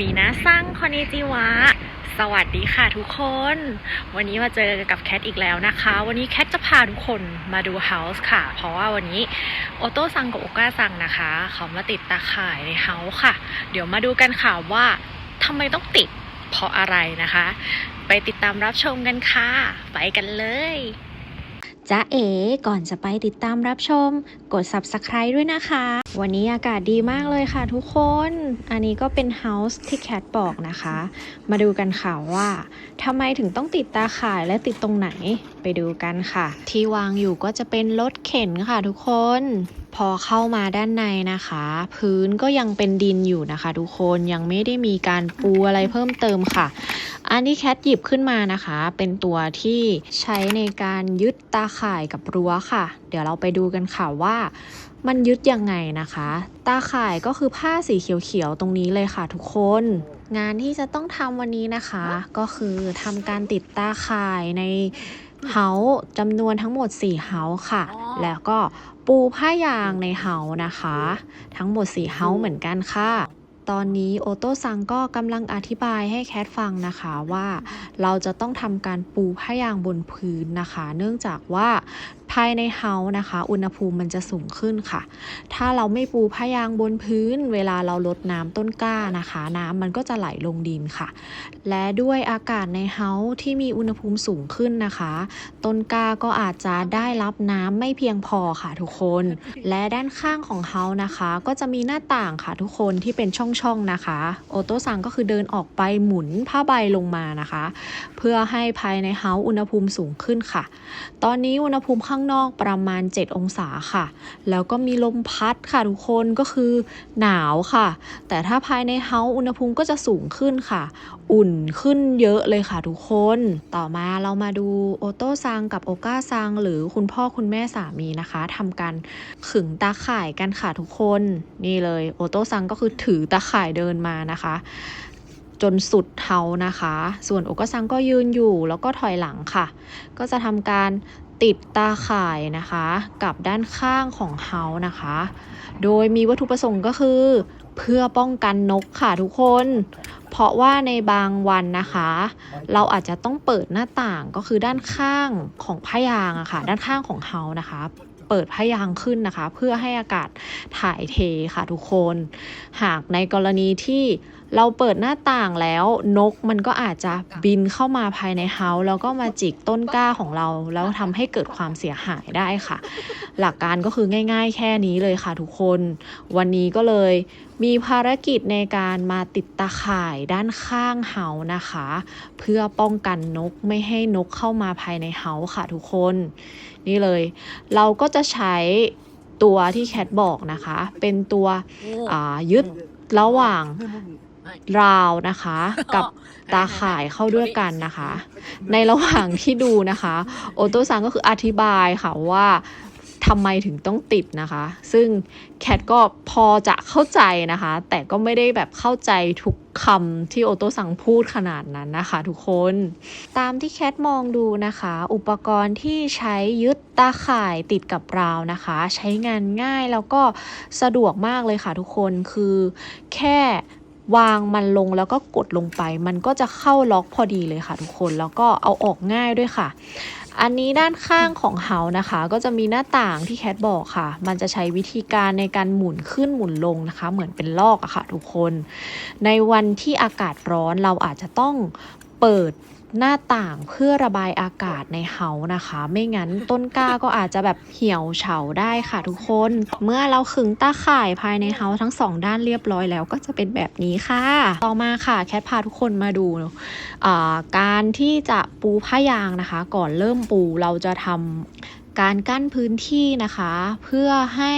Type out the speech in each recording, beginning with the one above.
มีนาซังคอนิจิวะ สวัสดีค่ะทุกคน วันนี้มาเจอกับแคทอีกแล้วนะคะ วันนี้แคทจะพาทุกคนมาดูเฮาส์ค่ะ เพราะว่าวันนี้โอโต้ซังกับโอก้าซังนะคะ เขามาติดตาข่ายในเฮาส์ค่ะ เดี๋ยวมาดูกันค่ะว่าทำไมต้องติดเพราะอะไรนะคะ ไปติดตามรับชมกันค่ะ ไปกันเลย จ๊ะเอ๋ก่อนจะไปติดตามรับชม กด subscribe ด้วยนะคะ วันนี้อากาศดีมากเลยค่ะทุกคน อันนี้ก็เป็น house ที่แคทบอกนะคะ มาดูกันค่ะว่าทำไมถึงต้องติดตาข่ายและติดตรงไหนไปดูกันค่ะ ที่วางอยู่ก็จะเป็นรถเข็นค่ะทุกคน พอเข้ามาด้านในนะคะ พื้นก็ยังเป็นดินอยู่นะคะ ทุกคนยังไม่ได้มีการปูอะไรเพิ่มเติมค่ะอันที่แคทหยิบขึ้นมานะคะ เป็นตัวที่ใช้ในการยึดตาข่ายกับรั้วค่ะ เดี๋ยวเราไปดูกันค่ะว่า มันยึดยังไงนะคะ ตาข่ายก็คือผ้าสีเขียวๆตรงนี้เลยค่ะทุกคน งานที่จะต้องทำวันนี้นะคะ ก็คือทำการติดตาข่ายในเฮาส์จำนวนทั้งหมด 4 เฮาส์ค่ะ แล้วก็ปูผ้ายางในเฮาส์นะคะ ทั้งหมด 4 เฮาส์เหมือนกันค่ะ ตอนนี้โอโต้ซังก็กำลังอธิบายให้แคทฟังนะคะว่า เราจะต้องทำการปูผ้ายางบนพื้นนะคะ เนื่องจากว่า ภายในเฮาส์นะคะ อุณหภูมิมันจะสูงขึ้นค่ะ ถ้าเราไม่ปูผ้ายางบนพื้น เวลาเราลดน้ำต้นกล้านะคะ น้ำมันก็จะไหลลงดินค่ะ และด้วยอากาศในเฮาส์ที่มีอุณหภูมิสูงขึ้นนะคะ ต้นกล้าก็อาจจะได้รับน้ำไม่เพียงพอค่ะทุกคน และด้านข้างของเฮาส์นะคะ ก็จะมีหน้าต่างค่ะทุกคนที่เป็นช่องๆนะคะ โอโตซังก็คือเดินออกไปหมุนผ้าใบลงมานะคะ เพื่อให้ภายในเฮาส์อุณหภูมิสูงขึ้นค่ะ ตอนนี้อุณหภูมิข้างนอกประมาณ 7 องศาค่ะ แล้วก็มีลมพัดค่ะทุกคนก็คือหนาวค่ะ แต่ถ้าภายในเฮาอุณหภูมิก็จะสูงขึ้นค่ะ อุ่นขึ้นเยอะเลยค่ะทุกคน ต่อมาเรามาดูโอโต้ซังกับโอก้าซังหรือคุณพ่อคุณแม่สามีนะคะทำการขึงตาข่ายกันค่ะทุกคน นี่เลยโอโต้ซังก็คือถือตาข่ายเดินมานะคะ จนสุดเท้านะคะ ส่วนโอก้าซังก็ยืนอยู่แล้วก็ถอยหลังค่ะ ก็จะทำการติดตาข่ายนะคะ กับด้านข้างของเฮานะคะ โดยมีวัตถุประสงค์ก็คือ เพื่อป้องกันนกค่ะทุกคน เพราะว่าในบางวันนะคะ เราอาจจะต้องเปิดหน้าต่างก็คือด้านข้างของผ้ายางอะค่ะ ด้านข้างของเฮานะคะ เปิดผ้ายางขึ้นนะคะ เพื่อให้อากาศถ่ายเทค่ะทุกคน หากในกรณีที่ เราเปิดหน้าต่างแล้วนกมันก็อาจจะบินเข้ามาภายในเฮาส์แล้วก็มาจิกต้นกล้าของเรา แล้วทำให้เกิดความเสียหายได้ค่ะ หลักการก็คือง่าย ๆ แค่นี้เลยค่ะทุกคน วันนี้ก็เลยมีภารกิจในการมาติดตาข่ายด้านข้างเฮาส์นะคะ เพื่อป้องกันนกไม่ให้นกเข้ามาภายในเฮาส์ค่ะทุกคน นี่เลย เราก็จะใช้ตัวที่แคทบอกนะคะ เป็นตัวยึดระหว่าง ราวนะคะ กับตาข่ายเข้าด้วยกันนะคะ ในระหว่างที่ดูนะคะ โอโต้ซังก็คืออธิบายค่ะว่าทำไมถึงต้องติดนะคะ ซึ่งแคทก็พอจะเข้าใจนะคะ แต่ก็ไม่ได้แบบเข้าใจทุกคำที่โอโต้ซังพูดขนาดนั้นนะคะ ทุกคน ตามที่แคทมองดูนะคะ อุปกรณ์ที่ใช้ยึดตาข่ายติดกับราวนะคะ ใช้งานง่ายแล้วก็สะดวกมากเลยค่ะทุกคนคือแค่ วางมันลงแล้วก็กดลงไป มันก็จะเข้าล็อกพอดีเลยค่ะทุกคนแล้วก็เอาออกง่ายด้วยค่ะ อันนี้ด้านข้างของเฮานะคะ ก็จะมีหน้าต่างที่แคทบอกค่ะ มันจะใช้วิธีการในการหมุนขึ้นหมุนลงนะคะ เหมือนเป็นลอกอะค่ะทุกคน ในวันที่อากาศร้อนเราอาจจะต้องเปิด หน้าต่างเพื่อระบายอากาศในเฮานะคะ ไม่งั้นต้นกล้าก็อาจจะแบบเหี่ยวเฉาได้ค่ะทุกคน เมื่อเราขึงตาข่ายภายในเฮาทั้งสองด้านเรียบร้อยแล้วก็จะเป็นแบบนี้ค่ะ ต่อมาค่ะแคทพาทุกคนมาดูการที่จะปูผ้ายางนะคะ ก่อนเริ่มปูเราจะทำการกั้นพื้นที่นะคะ เพื่อให้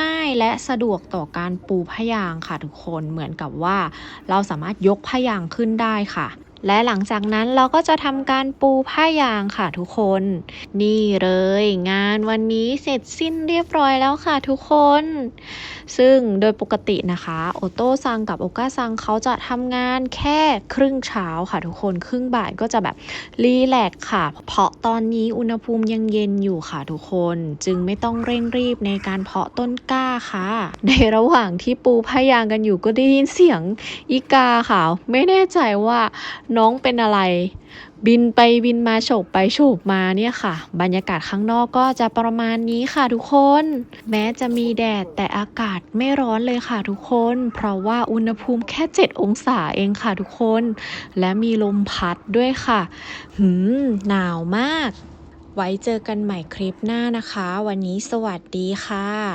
ง่ายและสะดวกต่อการปูผ้ายางค่ะทุกคนเหมือนกับว่า เราสามารถยกผ้ายางขึ้นได้ค่ะ และหลังจากนั้นเราก็จะทำการปูผ้ายางค่ะทุกคน นี่เลย งานวันนี้เสร็จสิ้นเรียบร้อยแล้วค่ะทุกคน ซึ่งโดยปกตินะคะโอโต้ซังกับโอก้าซังเขาจะทำงานแค่ครึ่งเช้าค่ะทุกคนครึ่งบ่ายก็จะแบบรีแลกค่ะ เพราะตอนนี้อุณหภูมิยังเย็นอยู่ค่ะทุกคน จึงไม่ต้องเร่งรีบในการเพาะต้นกล้าค่ะ ในระหว่างที่ปูผ้ายางกันอยู่ก็ได้ยินเสียงอีกาค่ะ ไม่แน่ใจว่าน้องเป็นอะไร บินไปบินมาโฉบไปโฉบมาเนี่ยค่ะ บรรยากาศข้างนอกก็จะประมาณนี้ค่ะทุกคน แม้จะมีแดดแต่อากาศไม่ร้อนเลยค่ะทุกคน เพราะว่าอุณหภูมิแค่ 7 องศาเองค่ะทุกคน และมีลมพัดด้วยค่ะ หืม หนาวมาก ไว้เจอกันใหม่คลิปหน้านะคะ วันนี้สวัสดีค่ะ